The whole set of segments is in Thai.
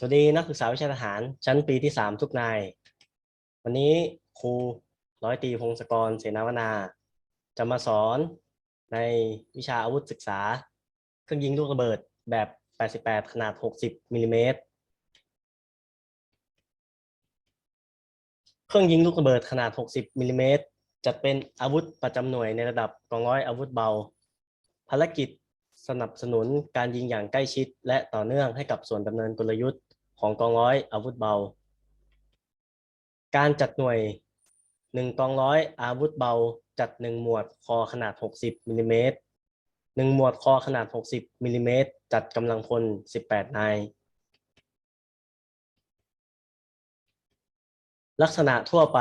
สวัสดีนักศึกษาวิชาทหารชั้นปีที่สามทุกนาย วันนี้ครูร้อยตีพงศกรเสนาวนา จะมาสอนในวิชาอาวุธศึกษา เครื่องยิงลูกระเบิดแบบ 88 ขนาด 60มิลลิเมตรเครื่องยิงลูกระเบิดขนาด 60มิลลิเมตรจัดเป็นอาวุธประจำหน่วยในระดับกองร้อยอาวุธเบา ภารกิจสนับสนุนการยิงอย่างใกล้ชิด และต่อเนื่องให้กับส่วนดำเนินกลยุทธ์ ของกองร้อยอาวุธเบา การจัดหน่วยหนึ่งกองร้อยอาวุธเบา จัดหนึ่งหมวดคอขนาด 60มิลลิเมตรหนึ่งหมวดคอขนาด 60มิลลิเมตรจัดกำลังพล 18 นาย ลักษณะทั่วไป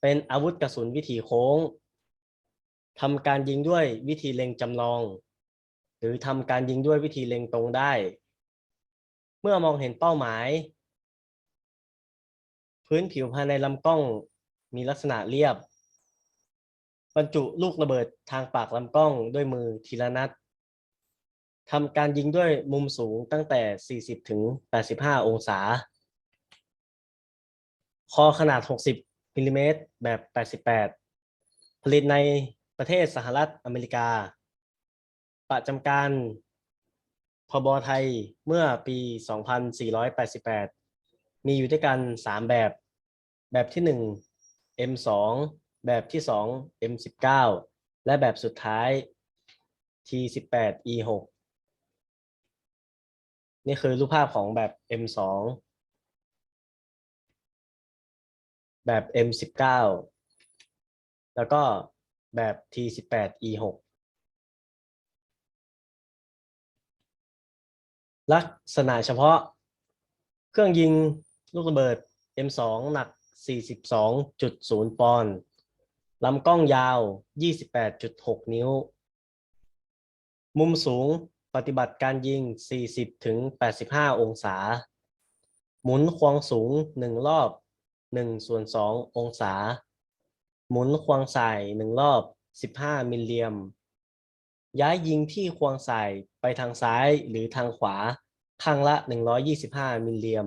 เป็นอาวุธกระสุนวิถีโค้งทำการยิงด้วยวิธีเล็งจำลอง หรือทำการยิงด้วยวิธีเล็งตรงได้ เมื่อมองเห็นเป้าหมาย พื้นผิวภายในลำกล้องมีลักษณะเรียบ บรรจุลูกระเบิดทางปากลำกล้องด้วยมือทีละนัดทำการยิงด้วยมุมสูงตั้งแต่ 40 ถึง 85 องศา คอขนาด 60มิลลิเมตรแบบ 88 ผลิตในประเทศสหรัฐอเมริกา ประจำการ พบไทยเมื่อปี 2488 มีอยู่ด้วยกัน 3 แบบ แบบที่ 1 M2 แบบที่ 2 M19 และแบบสุดท้าย T18E6 นี่คือรูปภาพของแบบ M2 แบบ M19 แล้วก็แบบ T18E6 ลักษณะเฉพาะ เครื่องยิงลูกระเบิด M2 หนัก 42.0 ปอนด์ลำกล้องยาว 28.6 นิ้ว มุมสูงปฏิบัติการยิง 40ถึง85 องศา หมุนควงสูง 1 รอบ 1 ส่วน 2 องศา หมุนควงสาย 1 รอบ 15 มิลเลียม ย้ายยิงที่ควงสายไปทางซ้ายหรือทางขวาข้างละ 125 มิลเลียม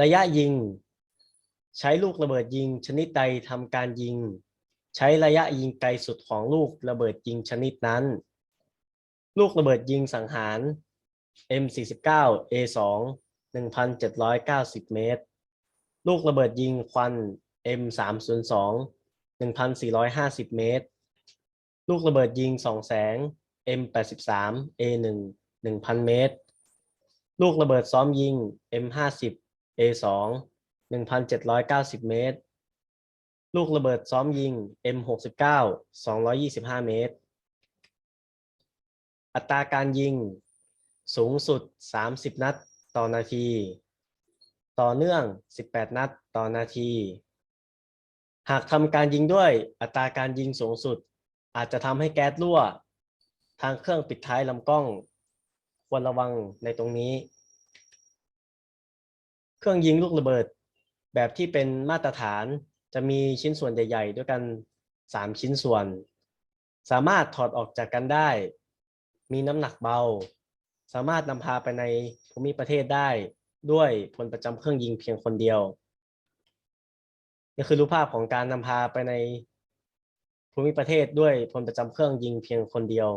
ระยะยิง ใช้ลูกระเบิดยิงชนิดใดทำการยิง ใช้ระยะยิงไกลสุดของลูกระเบิดยิงชนิดนั้น ลูกระเบิดยิงสังหาร M49 A2 1,790 เมตร ลูกระเบิดยิงควัน M302 1,450 เมตร ลูกระเบิดยิงสองแสง M83 A1 1,000 เมตร ลูกระเบิดซ้อมยิง M50 A2 1,790 เมตร ลูกระเบิดซ้อมยิง M69 225 เมตร อัตราการยิงสูงสุด 30 นัดต่อนาที ต่อเนื่อง 18 นัดต่อนาที หากทำการยิงด้วยอัตราการยิงสูงสุด อาจจะทำให้แก๊สรั่ว ทางเครื่องปิดท้ายลำกล้อง ควรระวังในตรงนี้ เครื่องยิงลูกระเบิด แบบที่เป็นมาตรฐานจะมีชิ้นส่วนใหญ่ ๆ ด้วยกัน 3 ชิ้นส่วน สามารถถอดออกจากกันได้ มีน้ำหนักเบา สามารถนำพาไปในภูมิประเทศได้ด้วยพลประจำเครื่องยิงเพียงคนเดียวนี่คือรูปภาพของการนำพาไปใน ภูมิประเทศด้วยพลประจำเครื่องยิงเพียงคนเดียว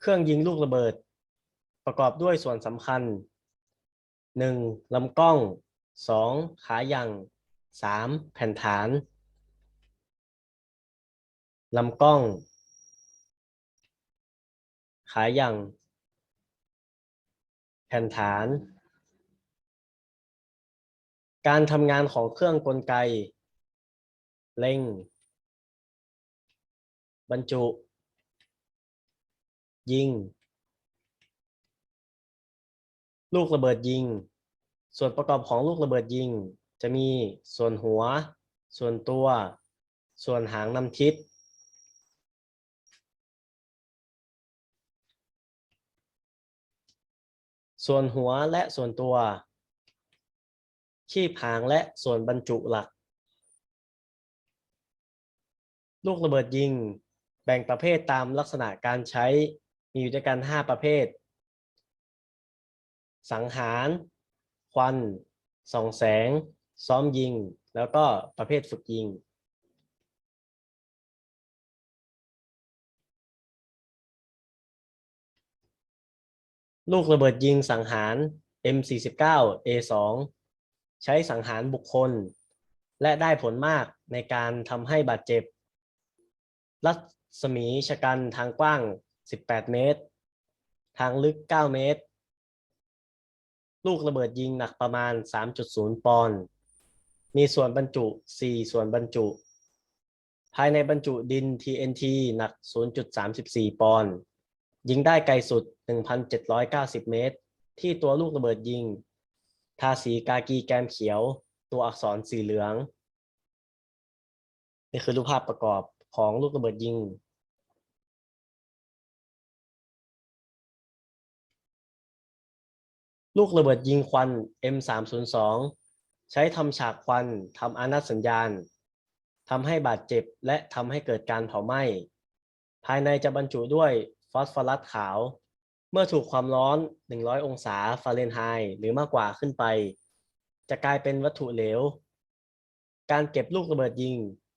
เครื่องยิงลูกระเบิด ประกอบด้วยส่วนสำคัญ 1. ลำกล้อง 2. ขายัง 3. แผ่นฐาน ลำกล้อง ขายัง แผ่นฐาน การทำงานของเครื่องกลไกเล็งบรรจุ ยิง ลูกระเบิดยิง ส่วนประกอบของลูกระเบิดยิง จะมีส่วนหัว ส่วนตัว ส่วนหางนำทิศส่วนหัวและส่วนตัว ชีพหางและส่วนบรรจุหลัก ลูกระเบิดยิง แบ่งประเภทตามลักษณะการใช้มีอยู่ด้วยกันห้าประเภท สังหาร ควัน ส่องแสง ซ้อมยิง แล้วก็ประเภทฝึกยิงลูกระเบิดยิงสังหาร M49 A2 ใช้สังหารบุคคล และได้ผลมากในการทำให้บาดเจ็บ รัศมีชะกันทางกว้าง 18 เมตร ทางลึก 9 เมตร ลูกระเบิดยิงหนักประมาณ 3.0 ปอนด์มีส่วนบรรจุ 4 ส่วนบรรจุ ภายในบรรจุดิน TNT หนัก 0.34 ปอนด์ยิงได้ไกลสุด 1,790 เมตร ที่ตัวลูกระเบิดยิง ทาสีกากีแกมเขียว ตัวอักษรสีเหลือง นี่คือรูปภาพประกอบของลูกระเบิดยิง ลูกระเบิดยิงควัน M302 ใช้ทำฉากควันทำอานัตสัญญาณทำให้บาดเจ็บและทำให้เกิดการเผาไหม้ ภายในจะบรรจุด้วยฟอสฟอรัสขาว เมื่อถูกความร้อน 100 องศาฟาเรนไฮต์หรือมากกว่าขึ้นไป จะกลายเป็นวัตถุเหลว การเก็บลูกระเบิดยิง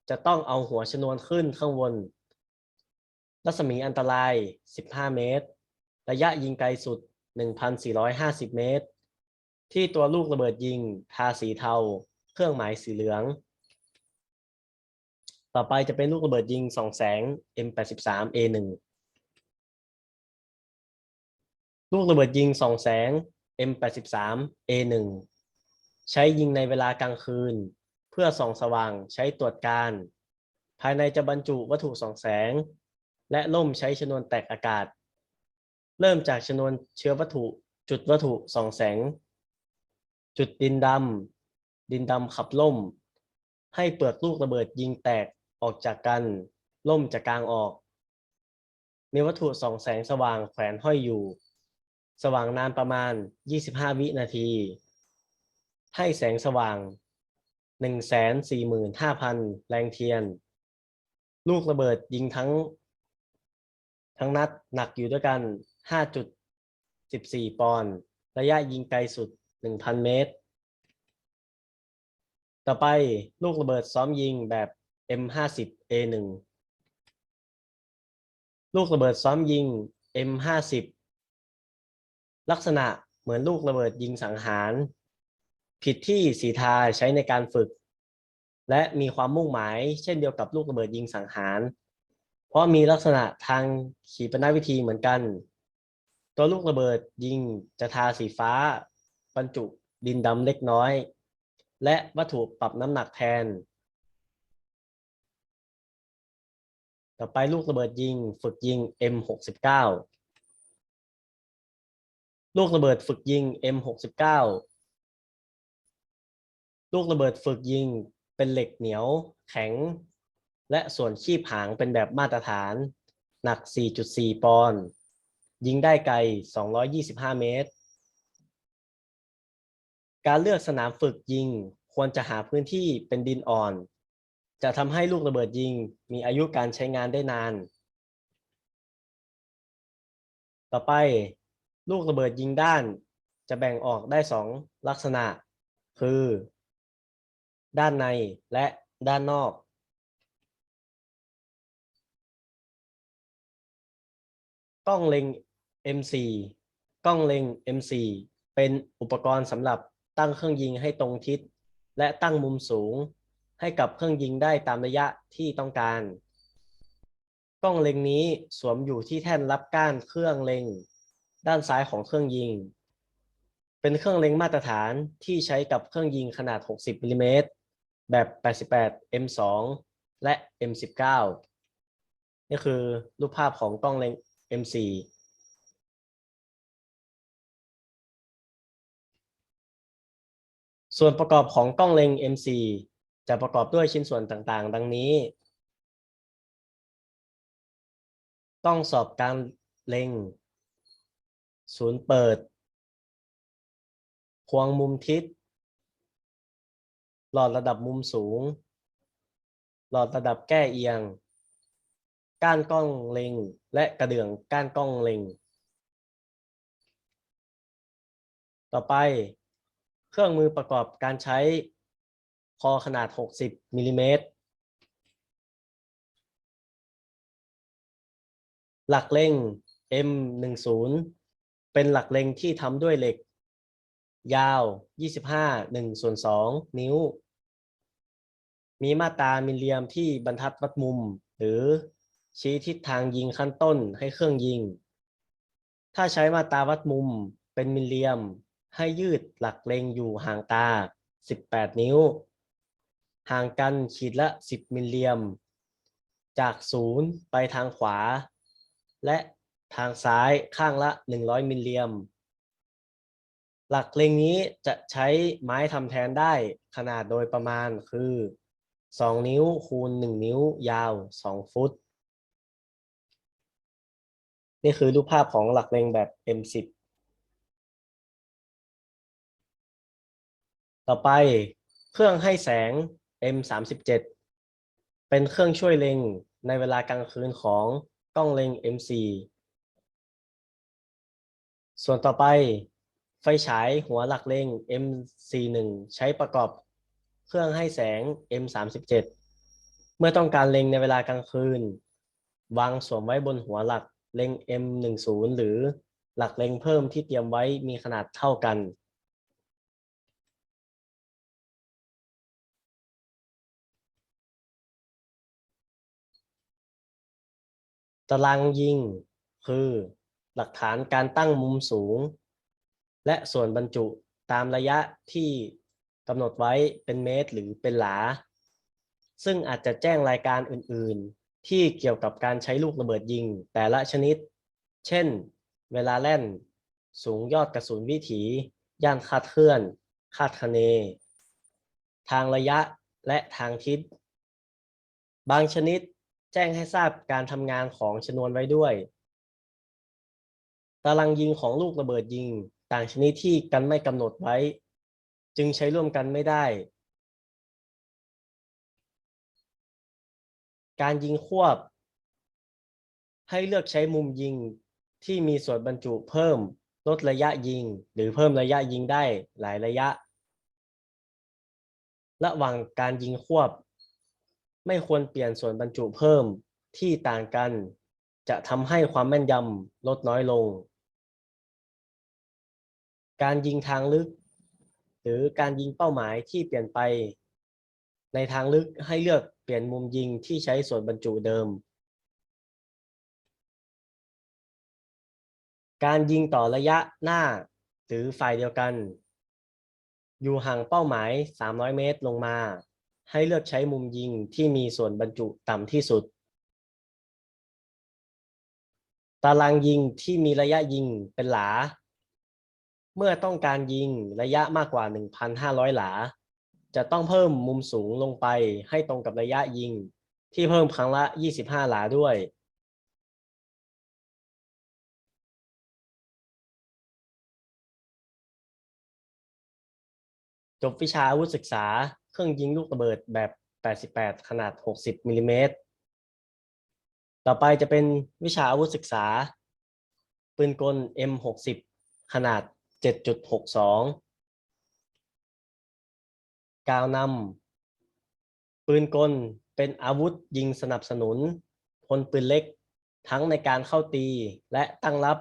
จะต้องเอาหัวชนวนขึ้นข้างบน รัศมีอันตราย 15 เมตร ระยะยิงไกลสุด 1,450 เมตร ที่ตัวลูกระเบิดยิง ทาสีเทา เครื่องหมายสีเหลือง ต่อไปจะเป็นลูกระเบิดยิงสองแสง M83A1 ลูกระเบิดยิงสองแสง M83A1 ใช้ยิงในเวลากลางคืน เพื่อส่องสว่างใช้ตรวจการ ภายในจะบรรจุวัตถุสองแสง และล่มใช้ชนวนแตกอากาศ เริ่มจากชนวนเชื้อวัตถุ จุดวัตถุสองแสง จุดดินดำดินดำขับล่ม ให้เปลือกลูกระเบิดยิงแตกออกจากกัน ล่มจะกลางออก มีวัตถุสองแสงสว่างแขวนห้อยอยู่ สว่างนานประมาณ 25 วินาที ให้แสงสว่าง 145,000 แรงเทียน ลูกระเบิดยิงทั้ง ทั้งนัดหนักอยู่ด้วยกัน 5.14 ปอนด์ระยะยิงไกลสุด 1,000 เมตร ต่อไปลูกระเบิดซ้อมยิงแบบ M50A1 ลูกระเบิดซ้อมยิง M50 ลักษณะเหมือนลูกระเบิดยิงสังหาร ผิดที่สีทาใช้ในการฝึก และมีความมุ่งหมายเช่นเดียวกับลูกระเบิดยิงสังหาร เพราะมีลักษณะทางขีปนาวิธีเหมือนกัน ตัวลูกระเบิดยิงจะทาสีฟ้า บรรจุดินดำเล็กน้อย และวัตถุปรับน้ำหนักแทน ต่อไปลูกระเบิดยิง ฝึกยิง M69 ลูกระเบิดฝึกยิง M69 ลูกระเบิดฝึกยิงเป็นเหล็กเหนียวแข็ง และส่วนคีบหางเป็นแบบมาตรฐาน หนัก 4.4 ปอนด์ยิงได้ไกล 225 เมตร การเลือกสนามฝึกยิงควรจะหาพื้นที่เป็นดินอ่อน จะทำให้ลูกระเบิดยิงมีอายุการใช้งานได้นาน ต่อไป ลูกระเบิดยิงด้านจะแบ่งออกได้สองลักษณะ คือ ด้านในและด้านนอก กล้องเล็ง M4 กล้องเล็ง M4 เป็นอุปกรณ์สำหรับตั้งเครื่องยิงให้ตรงทิศ และตั้งมุมสูงให้กับเครื่องยิงได้ตามระยะที่ต้องการ กล้องเล็งนี้สวมอยู่ที่แท่นรับก้านเครื่องเล็ง ด้านซ้ายของเครื่องยิง เป็นเครื่องเล็งมาตรฐานที่ใช้กับเครื่องยิงขนาด 60มิลลิเมตรแบบ 88 M2 และ M19 นี่คือรูปภาพของกล้องเล็ง M4 ส่วนประกอบของกล้องเล็ง M4 จะประกอบด้วยชิ้นส่วนต่างๆ ดังนี้ ต้องสอบการเล็ง ศูนย์เปิด ควงมุมทิศ หลอดระดับมุมสูง หลอดระดับแก้เอียง ก้านกล้องเล็ง และกระเดื่องก้านกล้องเล็ง ต่อไป เครื่องมือประกอบการใช้คอขนาด 60มิลลิเมตรหลักเล็ง M10 เป็นหลักเล็งที่ทำด้วยเหล็ก ยาว 25 1ส่วน2นิ้ว มีมาตรามิลเลียมที่บรรทัดวัดมุม หรือชี้ทิศทางยิงขั้นต้นให้เครื่องยิง ถ้าใช้มาตราวัดมุมเป็นมิลเลียม ให้ยืดหลักเล็งอยู่ห่างตา 18 นิ้ว ห่างกันขีดละ 10 มิลเลียม จากศูนย์ไปทางขวา และ ทางซ้ายข้างละ 100 มิลเลียม หลักเลงนี้จะใช้ไม้ทำแทนได้ขนาดโดยประมาณคือ 2 นิ้วคูณ 1 นิ้วยาว 2 ฟุต นี่คือรูปภาพของหลักเลงแบบ M10 ต่อไปเครื่องให้แสง M37 เป็นเครื่องช่วยเล็งในเวลากลางคืนของกล้องเล็ง M4 ส่วนต่อไปไฟฉายหัวหลักเล็ง M41 ใช้ประกอบเครื่องให้แสง M37 เมื่อต้องการเล็งในเวลากลางคืน วางสวมไว้บนหัวหลักเล็ง M10 หรือหลักเล็งเพิ่มที่เตรียมไว้มีขนาดเท่ากัน ตารางยิงคือ หลักฐานการตั้งมุมสูง และส่วนบรรจุตามระยะที่กำหนดไว้เป็นเมตรหรือเป็นหลา ซึ่งอาจจะแจ้งรายการอื่นๆ ที่เกี่ยวกับการใช้ลูกระเบิดยิงแต่ละชนิด เช่น เวลาแล่น สูงยอดกระสุนวิถี ย่านคาดเคลื่อน คาดคะเน ทางระยะและทางทิศ บางชนิดแจ้งให้ทราบการทำงานของชนวนไว้ด้วย ตารางยิงของลูกระเบิดยิง ต่างชนิดที่กันไม่กำหนดไว้ จึงใช้ร่วมกันไม่ได้ การยิงควบ ให้เลือกใช้มุมยิงที่มีส่วนบรรจุเพิ่ม ลดระยะยิง หรือเพิ่มระยะยิงได้หลายระยะ ระหว่างการยิงควบ ไม่ควรเปลี่ยนส่วนบรรจุเพิ่มที่ต่างกันจะทำให้ความแม่นยำลดน้อยลง การยิงทางลึก หรือการยิงเป้าหมายที่เปลี่ยนไป ในทางลึกให้เลือกเปลี่ยนมุมยิงที่ใช้ส่วนบรรจุเดิม การยิงต่อระยะหน้า หรือฝ่ายเดียวกัน อยู่ห่างเป้าหมาย 300 เมตรลงมา ให้เลือกใช้มุมยิงที่มีส่วนบรรจุต่ำที่สุดตารางยิงที่มีระยะยิงเป็นหลา เมื่อต้องการยิงระยะมากกว่า 1,500 หลา จะต้องเพิ่มมุมสูงลงไปให้ตรงกับระยะยิง ที่เพิ่มครั้งละ 25 หลาด้วย จบวิชาอาวุธศึกษาเครื่องยิงลูกระเบิดแบบ 88 ขนาด 60มิลลิเมตร ต่อไปจะเป็นวิชาอาวุธศึกษา ปืนกล M60 ขนาด 7.62กาวนำปืนกลเป็นอาวุธยิงสนับสนุนพลปืนเล็กทั้งในการเข้าตีและตั้งรับ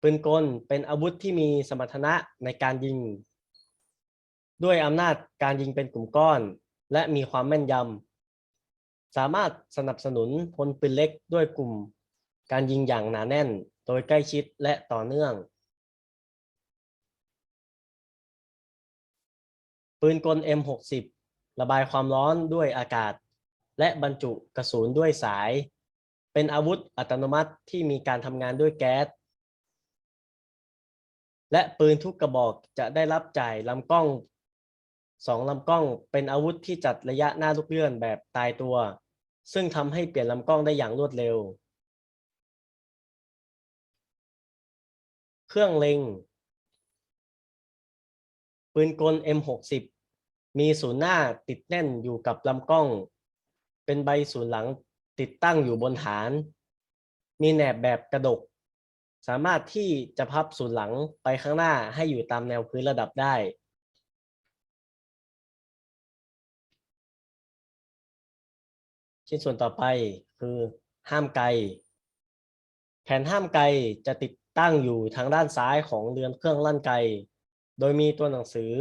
ปืนกลเป็นอาวุธที่มีสมรรถนะในการยิง ด้วยอำนาจการยิงเป็นกลุ่มก้อน และมีความแม่นยำสามารถสนับสนุนพลปืนเล็กด้วยกลุ่ม การยิงอย่างหนาแน่น โดยใกล้ชิดและต่อเนื่อง ปืนกล M60 ระบายความร้อนด้วยอากาศ และบรรจุกระสุนด้วยสาย เป็นอาวุธอัตโนมัติที่มีการทำงานด้วยแก๊ส และปืนทุกกระบอกจะได้รับจ่ายลำกล้องสองลำกล้องเป็นอาวุธที่จัดระยะหน้าลูกเลื่อนแบบตายตัว ซึ่งทำให้เปลี่ยนลำกล้องได้อย่างรวดเร็ว เครื่องเล็ง ปืนกล M60 มีศูนย์หน้าติดแน่นอยู่กับลำกล้อง เป็นใบศูนย์หลังติดตั้งอยู่บนฐาน มีแหนบแบบกระดก สามารถที่จะพับศูนย์หลังไปข้างหน้าให้อยู่ตามแนวพื้นระดับได้ชิ้นส่วนต่อไปคือห้ามไกล แผ่นห้ามไกลจะติดตั้งอยู่ทางด้านซ้ายของเรือนเครื่องลั่นไกล โดยมีตัวหนังสือ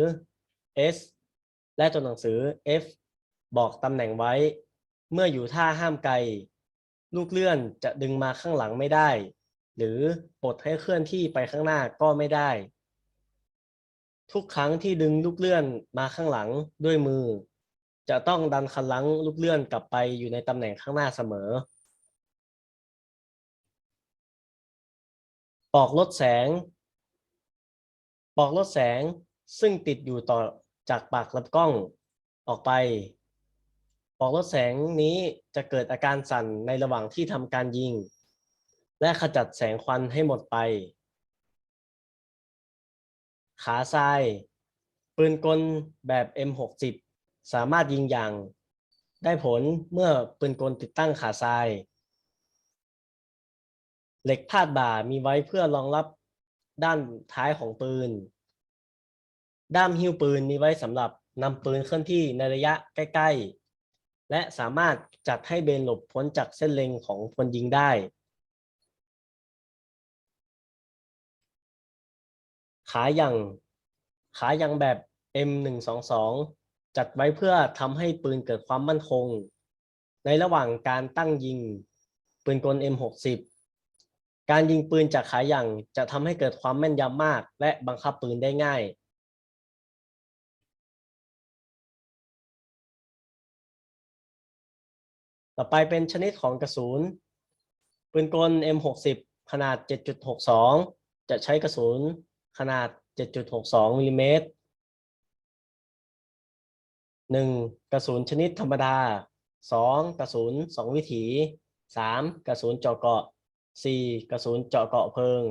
S และตัวหนังสือ F บอกตำแหน่งไว้ เมื่ออยู่ท่าห้ามไกล ลูกเลื่อนจะดึงมาข้างหลังไม่ได้ หรือปลดให้เคลื่อนที่ไปข้างหน้าก็ไม่ได้ ทุกครั้งที่ดึงลูกเลื่อนมาข้างหลังด้วยมือ จะต้องดันคันลังลูกเลื่อนกลับไปอยู่ในตำแหน่งข้างหน้าเสมอปลอกลดแสง ปลอกลดแสงซึ่งติดอยู่ต่อจากปากลำกล้องออกไปปลอกลดแสงนี้จะเกิดอาการสั่นในระหว่างที่ทำการยิง และขจัดแสงควันให้หมดไป ขาทราย ปืนกลแบบ M60 สามารถยิงอย่าง ได้ผลเมื่อปืนกลติดตั้งขาทราย เหล็กพาดบ่ามีไว้เพื่อรองรับ ด้านท้ายของปืน ด้ามหิ้วปืนมีไว้สำหรับนำปืนเคลื่อนที่ในระยะใกล้ ๆ และสามารถจัดให้เบนหลบพ้นจากเส้นเล็งของคนยิงได้ ขายังขายังแบบ M122 จัดไว้เพื่อทำให้ปืนเกิดความมั่นคง ในระหว่างการตั้งยิง ปืนกล M60 การยิงปืนจากขายังจะทำให้เกิดความแม่นยำมาก และบังคับปืนได้ง่าย ต่อไปเป็นชนิดของกระสุน ปืนกล M60 ขนาด 7.62 จะใช้กระสุนขนาด 7.62มิลลิเมตร 1. กระสุนชนิดธรรมดา 2. กระสุน 2 วิถี 3. กระสุนเจาะเกาะ 4. กระสุนเจาะเกาะเพลิง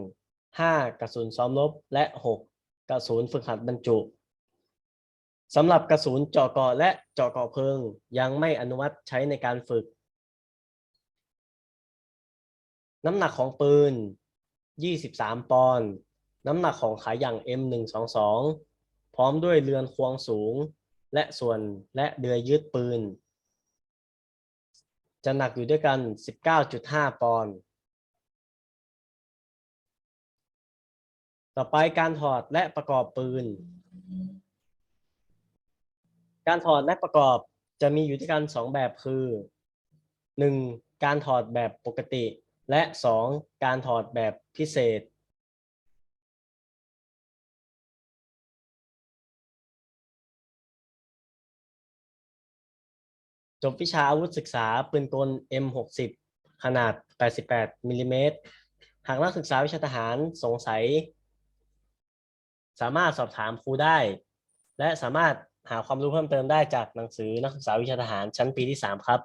5. กระสุนซ้อมรบและ 6. กระสุนฝึกหัดบรรจุสำหรับกระสุนเจาะเกาะและเจาะเกาะเพลิง ยังไม่อนุมัติใช้ในการฝึก น้ำหนักของปืน 23 ปอนด์น้ำหนักของขายอย่าง M122 พร้อมด้วยเรือนควงสูง และส่วนและเดือยยืดปืน จะหนักอยู่ด้วยกัน 19.5 ปอนด์ ต่อไปการถอดและประกอบปืน การถอดและประกอบจะมีอยู่ด้วยกัน 2 แบบคือ 1. การถอดแบบปกติ และ 2. การถอดแบบพิเศษ จบวิชาอาวุธศึกษาปืนกล M60 ขนาด 88มิลลิเมตรหากนักศึกษาวิชาทหารสงสัย สามารถสอบถามครูได้ และสามารถหาความรู้เพิ่มเติมได้จากหนังสือนักศึกษาวิชาทหารชั้นปีที่ 3 ครับ